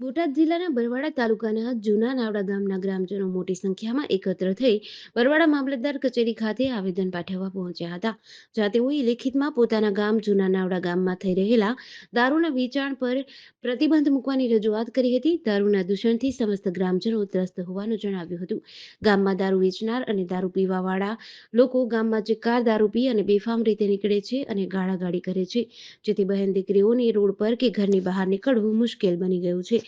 બોટાદ જિલ્લાના બરવાડા તાલુકાના જૂના નાવડા ગામના ગ્રામજનો મોટી સંખ્યામાં એકત્ર થઈ બરવાડા મામલતદાર કચેરી ખાતે આવેદન પાઠવવા પહોંચ્યા હતા. જ્યાં તેઓએ લેખિતમાં પોતાના ગામ જૂના નાવડા ગામમાં થઈ રહેલા દારૂના વેચાણ પર પ્રતિબંધ મૂકવાની રજૂઆત કરી હતી. દારૂના દૂષણથી સમસ્ત ગ્રામજનો ત્રસ્ત હોવાનું જણાવ્યું હતું. ગામમાં દારૂ વેચનાર અને દારૂ પીવાવાળા લોકો ગામમાં જે કાર દારૂ પી અને બેફામ રીતે નીકળે છે અને ગાળાગાળી કરે છે. જેથી બહેન દીકરીઓને રોડ પર કે ઘરની બહાર નીકળવું મુશ્કેલ બની ગયું છે.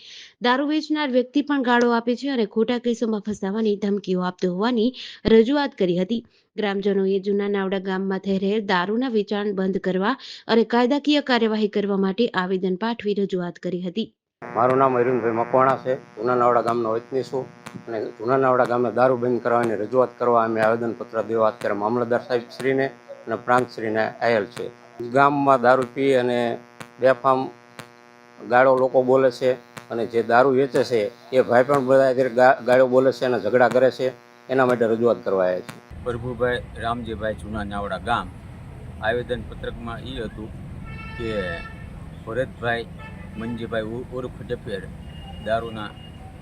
દારૂ વેચનાર વ્યક્તિ પણ ગાળો આપે છે અને ખોટા કેસોમાં ફસાવાની ધમકીઓ આપતો હોવાની રજૂઆત કરી હતી. ગ્રામજનોએ જૂના નાવડા ગામમાં થઈ રહેલ દારૂના વેચાણ બંધ કરવા અને કાયદાકીય કાર્યવાહી કરવા માટે આવેદન પાઠવી રજૂઆત કરી હતી. મારું નામ અરુણભાઈ મકવાણા છે. જૂના નાવડા ગામનો વતની છું અને જૂના નાવડા ગામે દારૂ બંધ કરવાની રજૂઆત કરવા અમે આવેદનપત્ર દેવા અત્યારે મામલતદાર સાહેબ શ્રીને અને પ્રાંતશ્રીને આયેલ છે. ગામમાં દારૂ પી અને બેફામ ગાળો લોકો બોલે છે અને જે દારૂ વેચે છે, એ ભાઈ પણ બધા ગાળો બોલે છે અને ઝઘડા કરે છે, એના માટે રજૂઆત કરવા આવ્યા છે. પ્રભુભાઈ રામજીભાઈ જૂના નાવડા ગામ. આવેદન પત્રકમાં એ હતું કે ભરતભાઈ મંજીભાઈ ઉર્ફ ડફેર દારૂના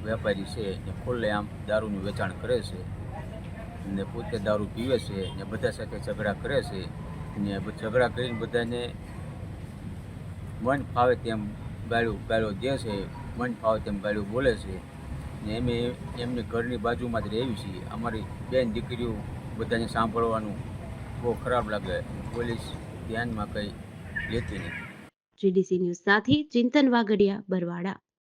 વેપારી છે, ને ખુલ્લેઆમ દારૂનું વેચાણ કરે છે, ને પોતે દારૂ પીવે છે, ને બધા સાથે ઝઘડા કરે છે, ને ઝઘડા કરીને બધાને મન ફાવે તેમ ગાળું ભાડું દે છે, મન ફાવે તેમ ભાડું બોલે છે. ને અમે એમની ઘરની બાજુમાં જ રહેવી છીએ. અમારી બેન દીકરીઓ બધાને સાંભળવાનું બહુ ખરાબ લાગે. પોલીસ ધ્યાનમાં કંઈ લેતી નથી. જીડીસી ન્યૂઝ સાથે ચિંતન વાગડિયા બરવાડા.